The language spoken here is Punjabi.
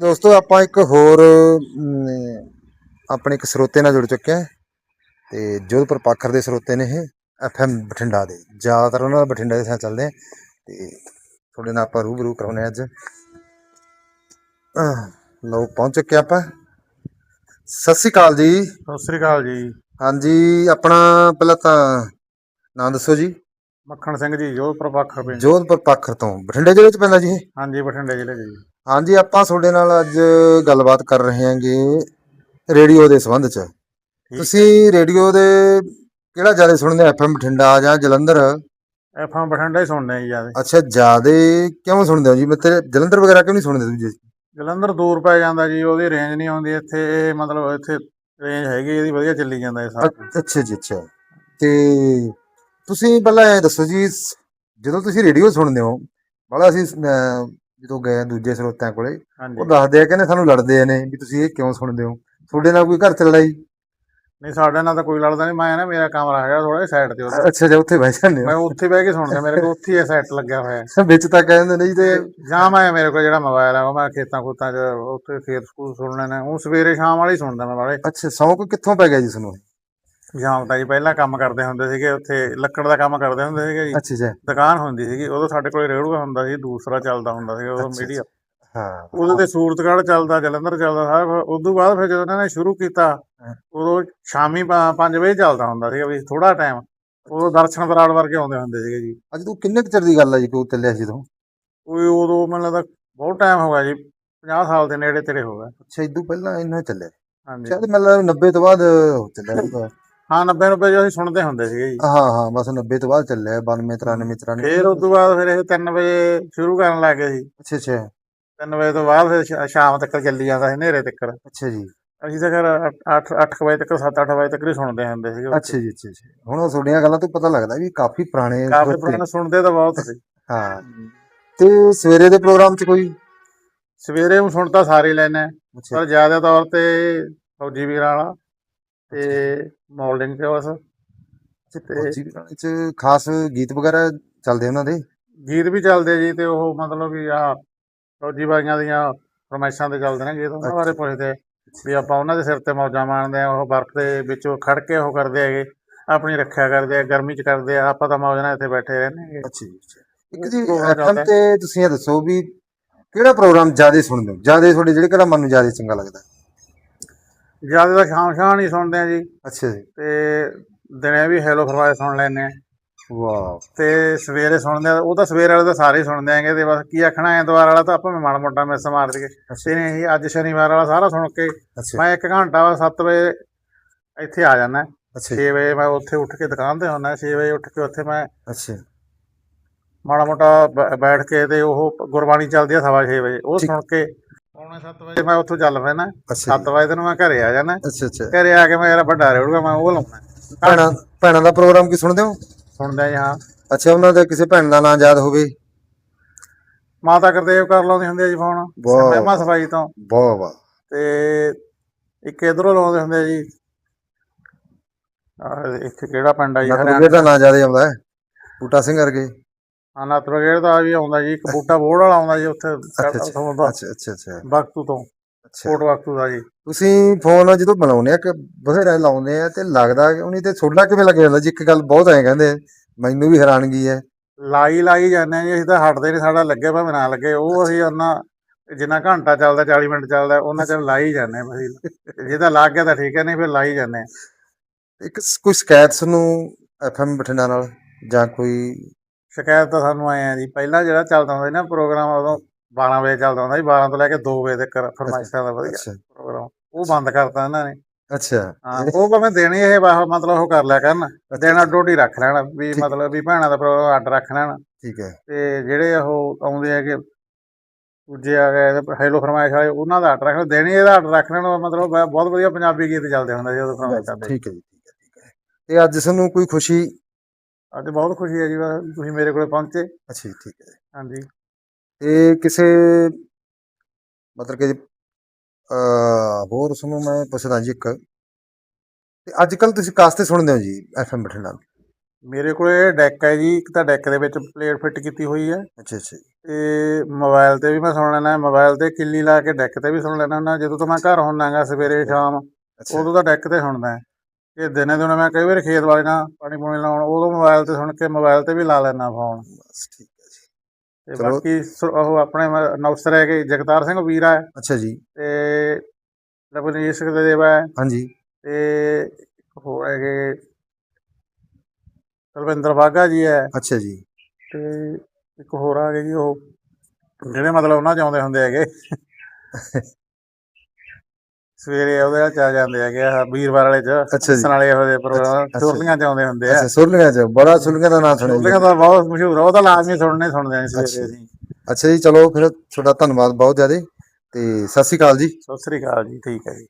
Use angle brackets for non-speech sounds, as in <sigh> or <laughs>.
ਦੋਸਤੋ ਆਪਾਂ ਇੱਕ ਹੋਰ ਆਪਣੇ ਇੱਕ ਸਰੋਤੇ ਨਾਲ ਜੁੜ ਚੁੱਕੇ ਹਾਂ ਤੇ ਜੋਧਪੁਰ ਪਾਖਰ ਦੇ ਸਰੋਤੇ ਨੇ ਇਹ ਐਫਐਮ ਬਠਿੰਡਾ ਦੇ। ਜ਼ਿਆਦਾਤਰ ਉਹਨਾਂ ਦਾ ਬਠਿੰਡਾ ਦੇ ਸਾਥ ਚੱਲਦੇ ਆ ਤੇ ਤੁਹਾਡੇ ਨਾਲ ਆਪਾਂ ਰੂਬਰੂ ਕਰਾਉਨੇ ਅੱਜ। ਲਓ ਪਹੁੰਚ ਚੁੱਕੇ ਆਪਾਂ। ਸਤਿ ਸ਼੍ਰੀ ਅਕਾਲ ਜੀ। ਸਤਿ ਸ੍ਰੀ ਅਕਾਲ ਜੀ। ਹਾਂਜੀ ਆਪਣਾ ਪਹਿਲਾਂ ਤਾਂ ਨਾਂ ਦੱਸੋ ਜੀ। ਮੱਖਣ ਸਿੰਘ ਜੀ ਜੋਧਪੁਰ ਪਾਖਰ ਪਿੰਡ। ਜੋਧਪੁਰ ਪਾਖਰ ਤੋਂ। ਬਠਿੰਡੇ ਜ਼ਿਲ੍ਹੇ ਚ ਪੈਂਦਾ ਜੀ ਇਹ? ਹਾਂਜੀ ਬਠਿੰਡੇ ਜ਼ਿਲ੍ਹੇ ਜੀ। ਹਾਂਜੀ ਆਪਾਂ ਤੁਹਾਡੇ ਨਾਲ ਅੱਜ ਗੱਲਬਾਤ ਕਰ ਰਹੇ ਹਾਂਗੇ ਰੇਡੀਓ ਦੇ ਸੰਬੰਧ ਚ। ਤੁਸੀਂ ਰੇਡੀਓ ਦੇ ਕਿਹੜਾ ਜ਼ਿਆਦਾ ਸੁਣਦੇ ਐਫਐਮ ਬਠਿੰਡਾ ਜਾਂ ਜਲੰਧਰ? ਐਫਐਮ ਬਠਿੰਡਾ ਹੀ ਸੁਣਦੇ ਆ ਜੀ ਜ਼ਿਆਦਾ। ਅੱਛਾ ਜ਼ਿਆਦਾ ਕਿਉਂ ਸੁਣਦੇ ਹੋ ਜੀ? ਮਤਲਬ ਜਲੰਧਰ ਵਗੈਰਾ ਕਿਉਂ ਨਹੀਂ ਸੁਣਦੇ ਦੂਜੇ ਜਲੰਧਰ ਦੂਰ ਪੈ ਜਾਂਦਾ ਜੀ ਉਹਦੀ ਰੇਂਜ ਨਹੀਂ ਆਉਂਦੀ ਇੱਥੇ ਇਹ ਮਤਲਬ ਇੱਥੇ ਰੇਂਜ ਹੈਗੀ ਇਹਦੀ ਵਧੀਆ ਚੱਲੀ ਜਾਂਦਾ ਇਹ ਸਾਰਾ। ਅੱਛਾ ਜੀ ਅੱਛਾ। ਤੇ ਤੁਸੀਂ ਪਹਿਲਾਂ ਇਹ ਦੱਸੋ ਜੀ ਜਦੋਂ ਤੁਸੀਂ ਰੇਡੀਓ ਸੁਣਦੇ ਹੋ ਬੜਾ ਅਸੀਂ ਅਹ, ਜਦੋਂ ਗਏ ਦੂਜੇ ਸਰੋਤਿਆਂ ਕੋਲੇ ਉਹ ਹਾਂਜੀ ਦੱਸਦੇ ਆ ਕਹਿੰਦੇ ਸਾਨੂੰ ਲੜਦੇ ਨੇ ਵੀ ਤੁਸੀਂ ਇਹ ਕਿਉਂ ਸੁਣਦੇ ਹੋ? ਤੁਹਾਡੇ ਨਾਲ ਕੋਈ ਘਰ ਚ ਲੜਾਈ? ਨਹੀਂ ਸਾਡੇ ਨਾਲ ਤਾਂ ਕੋਈ ਲੜਦਾ ਨਹੀਂ। ਮੈਂ ਨਾ ਮੇਰਾ ਕਮਰਾ ਹੈਗਾ ਥੋੜਾ ਸਾਈਡ ਤੇ ਉਹਦਾ। ਅੱਛਾ ਜੀ ਉੱਥੇ ਬਹਿ ਜਾਂਦੇ ਮੈਂ ਉੱਥੇ ਬਹਿ ਕੇ ਸੁਣਦਾ ਮੇਰੇ ਕੋਲ ਉੱਥੇ ਹੀ ਸੈੱਟ ਲੱਗਿਆ ਹੋਇਆ। ਹੈ। ਵਿੱਚ ਤਾਂ ਕਹਿੰਦੇ ਨਹੀਂ ਤੇ ਜਾਂ ਮੈਂ ਮੇਰੇ ਕੋਲ ਜਿਹੜਾ ਮੋਬਾਈਲ ਹੈ ਉਹ ਮੈਂ ਖੇਤਾਂ ਖੂਤਾਂ 'ਚ ਉੱਥੇ ਖੇਤ ਸਕੂਲ ਸੁਣਨੇ ਨੇ। ਉਹ ਸਵੇਰੇ ਸ਼ਾਮ ਵਾਲੇ ਹੀ ਸੁਣਦਾ ਮੈਂ ਵਾਲੇ ਅੱਛਾ ਸੌਂਕ ਕਿੱਥੋਂ ਪੈ ਗਿਆ ਜੀ ਤੁਹਾਨੂੰ? ਸ਼ਾਮ ਤਾਂ ਜੀ ਪਹਿਲਾਂ ਕੰਮ ਕਰਦੇ ਹੁੰਦੇ ਸੀਗੇ ਉੱਥੇ ਲੱਕੜ ਦਾ ਕੰਮ ਕਰਦੇ ਹੁੰਦੇ ਸੀਗੇ ਜੀ। ਅੱਛਾ ਜੀ। ਦੁਕਾਨ ਹੁੰਦੀ ਸੀਗੀ ਉਦੋਂ ਸਾਡੇ ਕੋਲ ਰੇੜੂਆ ਹੁੰਦਾ ਸੀ ਦੂਸਰਾ ਚੱਲਦਾ ਹੁੰਦਾ ਸੀ ਉਦੋਂ ਮੀਡੀਆ। ਹਾਂ। ਉਦੋਂ ਤੇ ਸੂਰਤਗੜ੍ਹ ਚੱਲਦਾ ਜਲੰਧਰ ਚੱਲਦਾ ਕੁਛ। ਉਦੋਂ ਬਾਅਦ ਫਿਰ ਜਦੋਂ ਇਹਨਾਂ ਨੇ ਸ਼ੁਰੂ ਕੀਤਾ। ਉਦੋਂ ਸ਼ਾਮੀ 5 ਵਜੇ ਚੱਲਦਾ ਹੁੰਦਾ ਸੀਗਾ ਵੀ ਥੋੜਾ ਟਾਈਮ ਉਦੋਂ ਦਰਸ਼ਨ ਬਰਾੜ ਵਰਗੇ ਆਉਂਦੇ ਹੁੰਦੇ ਸੀਗੇ ਜੀ। ਅੱਜ ਤੂੰ ਕਿੰਨੇ ਚਿਰ ਦੀ ਗੱਲ ਹੈ ਜੀ ਕਿ ਉਹ ਚੱਲਿਆ ਸੀ ਤੂੰ? ਕੋਈ ਉਦੋਂ ਮੈਨੂੰ ਲੱਗਦਾ ਬਹੁਤ ਟਾਈਮ ਹੋ ਗਿਆ ਜੀ 50 ਸਾਲ ਦੇ ਨੇੜੇ ਤੇੜੇ ਹੋ ਗਏ। ਅੱਛਾ ਇਦੋਂ ਪਹਿਲਾਂ ਇੰਨਾ ਚੱਲਿਆ। ਹਾਂਜੀ। ਸ਼ਾਇਦ ਮਤਲਬ 90 ਤੋਂ ਬਾਅਦ ਚੱਲਿਆ। ਹਾਂ 90 90 ਜੋ ਅਸੀਂ ਸੁਣਦੇ ਹੁੰਦੇ ਸੀਗੇ ਜੀ। ਹਾਂ ਹਾਂ ਬਸ 90 ਤੋਂ ਬਾਅਦ ਚੱਲਿਆ 92 93 93 ਫਿਰ ਉਸ ਤੋਂ ਬਾਅਦ ਫਿਰ ਇਹ 3 ਵਜੇ ਸ਼ੁਰੂ ਕਰਨ ਲੱਗ ਗਏ ਸੀ ਅੱਛਾ ਅੱਛਾ। 3 ਵਜੇ ਤੋਂ ਬਾਅਦ ਫਿਰ ਸ਼ਾ- ਸ਼ਾਮ ਤੱਕ ਚੱਲੀ ਜਾਂਦਾ ਸੀ ਹਨੇਰੇ ਤੱਕ। ਅੱਛਾ ਜੀ। ਅਸੀਂ ਤਾਂ ਫਿਰ 8 8 ਵਜੇ ਤੱਕ 7 8 ਵਜੇ ਤੱਕ ਹੀ ਸੁਣਦੇ ਹੁੰਦੇ ਸੀਗੇ ਅੱਛਾ ਜੀ ਅੱਛਾ ਅੱਛਾ। ਹੁਣ ਉਹ ਤੁਹਾਡੀਆਂ ਗੱਲਾਂ ਤੋਂ ਪਤਾ ਲੱਗਦਾ ਵੀ ਕਾਫੀ ਪੁਰਾਣੇ ਕਾਫੀ ਸਰੋਤੇ। ਪੁਰਾਣੇ ਸੁਣਦੇ ਤਾਂ ਬਹੁਤ ਸੀ। ਹਾਂ। ਤੇ ਸਵੇਰੇ ਦੇ ਪ੍ਰੋਗਰਾਮ 'ਚ ਕੋਈ? ਸਵੇਰੇ ਨੂੰ ਸੁਣ ਤਾਂ ਸਾਰੇ ਲੈਣੇ ਅੱਛਾ। ਪਰ ਜ਼ਿਆਦਾ ਤੌਰ ਤੇ ਫੌਜੀ ਵੀਰਾਂ ਵਾਲਾ। ਤੇ ਮੋਲਡਿੰਗ ਬਸ ਤੇ 'ਚ ਖਾਸ ਗੀਤ ਵਗੈਰਾ ਚੱਲਦੇ ਉਹਨਾਂ ਦੇ? ਗੀਤ ਵੀ ਚੱਲਦੇ ਜੀ ਤੇ ਉਹ ਮਤਲਬ ਵੀ ਆ ਫੌਜੀ ਬਾਈਆਂ ਦੀਆਂ ਫਰਮਾਇਸ਼ਾਂ ਤੇ ਚੱਲਦੇ ਨੇ ਗੀਤ ਉਹਨਾਂ ਬਾਰੇ ਪੁੱਛਦੇ ਵੀ ਆਪਾਂ ਉਹਨਾਂ ਦੇ ਸਿਰ ਤੇ ਮੌਜਾਂ ਮਾਣਦੇ ਆ ਉਹ ਬਰਫ਼ ਦੇ ਵਿੱਚੋਂ ਖੜ ਕੇ ਉਹ ਕਰਦੇ ਹੈਗੇ ਆਪਣੀ ਰੱਖਿਆ ਕਰਦੇ ਆ ਗਰਮੀ ਚ ਕਰਦੇ ਆ ਆਪਾਂ ਤਾਂ ਮੌਜ ਨਾਲ ਇੱਥੇ ਬੈਠੇ ਰਹਿੰਦੇ ਅੱਛਾ ਇੱਕ ਜੀ ਐਫਐਮ ਤੇ ਤੁਸੀਂ ਇਹ ਦੱਸੋ ਵੀ ਕਿਹੜਾ ਪ੍ਰੋਗਰਾਮ ਜ਼ਿਆਦਾ ਸੁਣਦੇ ਹੋ? ਜ਼ਿਆਦਾ ਤੁਹਾਡੇ ਜਿਹੜੇ ਕਿਹੜਾ ਮਨ ਨੂੰ ਜ਼ਿਆਦਾ ਚੰਗਾ ਲੱਗਦਾ? ਜ਼ਿਆਦਾ ਤਾਂ ਸ਼ਾਮ ਸ਼ਾਮ ਹੀ ਸੁਣਦੇ ਆ ਜੀ। ਅੱਛਾ ਜੀ। ਤੇ ਦਿਨੇ ਵੀ ਹੈਲੋ ਫਰਮਾਇਸ਼ ਸੁਣ ਲੈਂਦੇ ਆ ਵਾਓ। ਤੇ ਸਵੇਰੇ ਸੁਣਦੇ ਆ ਉਹ ਤਾਂ ਸਵੇਰ ਵਾਲੇ ਤਾਂ ਸਾਰੇ ਹੀ ਸੁਣਦੇ ਆਂਗੇ ਤੇ ਬਸ ਕੀ ਆਖਣਾ ਐਤਵਾਰ ਵਾਲਾ ਤਾਂ ਆਪਾਂ ਮਾੜਾ ਮੋਟਾ ਮਿਸ ਮਾਰ ਦਈਏ। ਤੇ ਨਹੀਂ ਅੱਜ ਸ਼ਨੀਵਾਰ ਵਾਲਾ ਸਾਰਾ ਸੁਣ ਕੇ ਮੈਂ 1 ਘੰਟਾ 7 ਵਜੇ ਇੱਥੇ ਆ ਜਾਣਾ ਅੱਛਾ ਜੀ। 6 ਵਜੇ ਮੈਂ ਉੱਥੇ ਉੱਠ ਕੇ ਦੁਕਾਨ ਤੇ ਹੁੰਨਾ 6 ਵਜੇ ਉੱਠ ਕੇ ਉੱਥੇ ਮੈਂ ਅੱਛਾ। ਮਾੜਾ ਮੋਟਾ ਬੈਠ ਕੇ ਤੇ ਉਹ ਗੁਰਬਾਣੀ ਚੱਲਦੀ ਆ ਸਵਾ 6 ਵਜੇ। ਉਹ। ਸੁਣ ਕੇ ਪੌਣੇ 7 ਵਜੇ ਮੈਂ ਉੱਥੋਂ ਚੱਲ ਪੈਣਾ। ਅੱਛਾ 7 ਵਜੇ ਤੱਕ ਮੈਂ ਘਰੇ ਆ ਜਾਣਾ। ਅੱਛਾ ਅੱਛਾ। ਘਰੇ ਆ ਕੇ ਮੈਂ ਯਾਰ ਵੱਡਾ ਰੇੜੂਗਾ ਮੈਂ ਉਹ ਲਾਉਣਾ। ਭੈਣਾਂ ਭੈਣਾਂ ਦਾ ਪ੍ਰੋਗਰਾਮ ਕੀ ਸੁਣਦੇ ਹੋ? ਸੁਣਦਾ ਜੀ ਹਾਂ। ਅੱਛਾ ਉਹਨਾਂ ਦਾ ਕਿਸੇ ਭੈਣ ਦਾ ਨਾਂ ਯਾਦ ਹੋਵੇ? ਮਾਤਾ ਗੁਰਦੇਵ ਕਰ ਲਾਉਂਦੇ ਹੁੰਦੇ ਆ ਜੀ ਫੋਨ। ਮਹਿਮਾ ਸਫ਼ਾਈ ਤੋਂ। ਵਾਹ ਵਾਹ। ਤੇ ਇੱਕ ਇਧਰੋਂ ਲਾਉਂਦੇ ਹੁੰਦੇ ਆ ਜੀ। ਆਹ ਇੱਕ ਕਿਹੜਾ ਪਿੰਡ ਆ ਜੀ? ਹਰਿਆਣਾ ਦਾ ਨਾਂ ਜ਼ਿਆਦਾ ਆਉਂਦਾ ਹੈ। ਬੂਟਾ ਸਿੰਘ ਵਰਗੇ। ਅਨੰਤ ਬਗੇੜ ਦਾ ਵੀ ਆਉਂਦਾ ਜੀ ਇੱਕ ਬੂਟਾ ਬੋੜ ਵਾਲਾ ਆਉਂਦਾ ਜੀ ਉੱਥੇ ਅੱਛਾ ਅੱਛਾ। ਵਕਤੂ ਤੋਂ ਕੋਟ ਵਕਤੂ ਦਾ ਜੀ। ਤੁਸੀਂ ਫੋਨ ਜਦੋਂ ਬਣਾਉਨੇ ਆ ਕਿ ਬਥੇਰਾ ਲਾਉਂਦੇ ਆ ਤੇ ਲੱਗਦਾ ਕਿ ਉਹਨੀ ਤੇ ਤੁਹਾਡਾ ਕਿਵੇਂ ਲੱਗ ਜਾਂਦਾ ਜੀ ਇੱਕ ਗੱਲ ਬਹੁਤ ਐ ਕਹਿੰਦੇ ਮੈਨੂੰ ਵੀ ਹੈਰਾਨਗੀ ਹੈ ਲਾਈ ਲਾਈ ਜਾਂਦੇ ਜੀ ਅਸੀਂ ਤਾਂ ਹਟਦੇ ਨਹੀਂ ਸਾਡਾ ਲੱਗੇ ਭਾਵੇਂ ਨਾ ਲੱਗੇ ਉਹ ਅਸੀਂ ਉਹਨਾਂ ਜਿੰਨਾ ਘੰਟਾ ਚੱਲਦਾ 40 ਮਿੰਟ ਚੱਲਦਾ ਉਹਨਾਂ ਚਿਰ ਲਾਈ ਜਾਂਦੇ ਅਸੀਂ ਜੇ। ਤਾਂ ਲੱਗ ਗਿਆ ਤਾਂ ਠੀਕ ਹੈ ਨਹੀਂ ਫਿਰ ਲਾਈ ਜਾਂਦੇ ਇੱਕ ਕੋਈ ਸ਼ਿਕਾਇਤ ਤੁਹਾਨੂੰ ਐਫਐਮ ਬਠਿੰਡਾ ਨਾਲ ਜਾਂ ਕੋਈ ਸ਼ਿਕਾਇਤ ਤਾਂ ਸਾਨੂੰ ਆਏ ਆ ਜੀ। ਪਹਿਲਾਂ ਜਿਹੜਾ ਚੱਲਦਾ ਹੁੰਦਾ ਸੀ ਨਾ ਪ੍ਰੋਗਰਾਮ ਉਦੋਂ 12 ਵਜੇ ਚੱਲਦਾ ਹੁੰਦਾ ਸੀ। 12 ਤੋਂ ਲੈ ਕੇ 2 ਵਜੇ ਤੱਕ ਫਰਮਾਇਸ਼ਾਂ ਦਾ ਵਧੀਆ। ਪ੍ਰੋਗਰਾਮ। ਉਹ ਬੰਦ ਕਰਤਾ ਇਹਨਾਂ ਨੇ। ਅੱਛਾ। ਹਾਂ ਉਹ ਭਾਵੇਂ ਦੇਣੀ ਇਹ ਬਾਹ ਮਤਲਬ ਉਹ ਕਰ ਲਿਆ ਕਰਨ। ਦੇਣਾ ਡੋਡੀ ਰੱਖ ਲੈਣਾ ਵੀ। ਮਤਲਬ ਵੀ ਭੈਣਾਂ ਦਾ ਪ੍ਰੋਗਰਾਮ ਅੱਡ ਰੱਖ ਲੈਣਾ। ਠੀਕ ਹੈ। ਤੇ ਜਿਹੜੇ ਉਹ ਆਉਂਦੇ ਹੈਗੇ ਦੂਜੇ ਆ ਗਏ ਹੈਲੋ ਫਰਮਾਇਸ਼ ਵਾਲੇ ਉਹਨਾਂ ਦਾ ਅੱਡ ਰੱਖ ਲੈਣਾ। ਦੇਣੀ ਇਹਦਾ ਅੱਡ ਰੱਖ ਲੈਣਾ ਮਤਲਬ ਬਹੁਤ ਵਧੀਆ ਪੰਜਾਬੀ ਗੀਤ ਚੱਲਦੇ ਹੁੰਦੇ ਸੀ ਉਦੋਂ ਫਰਮਾਇਸ਼ਾਂ ਦੇ ਠੀਕ ਹੈ ਜੀ ਠੀਕ ਹੈ ਠੀਕ ਹੈ। ਤੇ ਅੱਜ ਸਾਨੂੰ ਕੋਈ ਖੁਸ਼ੀ ਅੱਜ ਬਹੁਤ ਖੁਸ਼ੀ ਹੈ ਜੀ ਬਸ ਤੁਸੀਂ ਮੇਰੇ ਕੋਲੇ ਪਹੁੰਚੇ। ਅੱਛਾ ਜੀ ਠੀਕ ਹੈ ਹਾਂਜੀ। ਤੇ ਕਿਸੇ ਮਤਲਬ ਕਿ ਅ ਹੋਰ ਸੁਣੋ ਮੈਂ ਪੁੱਛਦਾ ਜੀ ਇੱਕ। ਤੇ ਅੱਜ ਕੱਲ ਤੁਸੀਂ ਕਾਸਤੇ ਸੁਣਦੇ ਹੋ ਜੀ ਐਫਐਮ ਬਠਿੰਡਾ ਮੇਰੇ ਕੋਲੇ ਡੈਕ ਹੈ ਜੀ ਇੱਕ ਤਾਂ ਡੈਕ ਦੇ ਵਿੱਚ ਪਲੇਟ ਫਿੱਟ ਕੀਤੀ ਹੋਈ ਹੈ। ਅੱਛਾ ਅੱਛਾ ਜੀ। ਤੇ ਮੋਬਾਈਲ ਤੇ ਵੀ ਮੈਂ ਸੁਣ ਲੈਣਾ ਮੋਬਾਈਲ ਤੇ ਕਿੱਲੀ ਲਾ ਕੇ ਡੈਕ ਤੇ ਵੀ ਸੁਣ ਲੈਣਾ ਹੁੰਦਾ। ਜਦੋਂ ਤੋਂ ਮੈਂ ਘਰ ਹੁੰਨਾਗਾ ਸਵੇਰੇ ਸ਼ਾਮ ਅੱਛਾ। ਉਦੋਂ ਤਾਂ ਡੈਕ ਤੇ ਸੁਣਦਾ। ਹੈ। ਇਹ ਦਿਨੇ ਦਿਨੇ ਮੈਂ ਕਈ ਵਾਰ ਖੇਤ ਵਾਲੇ ਨਾਲ ਪਾਣੀ ਪੂਣੀ ਲਾਉਣ ਉਦੋਂ ਮੋਬਾਈਲ ਤੇ ਸੁਣ ਕੇ ਮੋਬਾਈਲ ਤੇ ਵੀ ਲਾ ਲੈਣਾ ਫੋਨ। ਬਸ ਠੀਕ ਹੈ ਜੀ। ਤੇ ਚਲੋ। ਬਾਕੀ ਸੁ- ਉਹ ਆਪਣੇ ਨੌਸਰ ਹੈਗੇ ਜਗਤਾਰ ਸਿੰਘ ਵੀਰਾ ਹੈ ਅੱਛਾ ਜੀ। ਤੇ ਰਬਨੀਤ ਸਿੰਘ ਦੇਵਾ ਹੈ। ਹਾਂਜੀ। ਤੇ ਇੱਕ ਹੋਰ ਹੈਗੇ ਰਵਿੰਦਰ ਬਾਗਾ ਜੀ ਹੈ। ਅੱਛਾ ਜੀ। ਤੇ ਇੱਕ ਹੋਰ ਆ ਗਏ ਜੀ ਉਹ ਜਿਹੜੇ ਮਤਲਬ ਉਹਨਾਂ ਚ ਆਉਂਦੇ ਹੁੰਦੇ ਹੈਗੇ। <laughs> ਸਵੇਰੇ ਉਹਦੇ ਨਾਲ ਚਾ ਜਾਂਦੇ ਹੈਗੇ ਆ ਵੀਰਵਾਰ ਵਾਲੇ ਚ ਅੱਛਾ ਜੀ। ਵਾਲੇ ਇਹੋ ਜਿਹੇ ਪ੍ਰੋਗਰਾਮ ਅੱਛਾ। ਚੁਰਲੀਆਂ ਚ ਆਉਂਦੇ ਹੁੰਦੇ ਆ ਅੱਛਾ ਸੁਰਲੀਆਂ ਚ ਬੜਾ ਸੁਰਲੀਆਂ ਦਾ ਨਾਮ ਸੁਣਿਆ ਚੁਰਲੀਆਂ ਜੀ ਤਾਂ ਬਹੁਤ ਮਸ਼ਹੂਰ ਆ ਉਹ ਤਾਂ ਲਾਜ਼ਮੀ ਸੁਣਨੇ ਸੁਣਦੇ ਆ ਸਵੇਰੇ ਅੱਛਾ। ਅਸੀਂ ਅੱਛਾ ਜੀ ਚਲੋ ਫਿਰ ਤੁਹਾਡਾ ਧੰਨਵਾਦ ਬਹੁਤ ਜ਼ਿਆਦਾ ਤੇ ਸਤਿ ਸ਼੍ਰੀ ਅਕਾਲ ਜੀ ਸਤਿ ਸ੍ਰੀ ਅਕਾਲ ਜੀ ਠੀਕ ਹੈ ਜੀ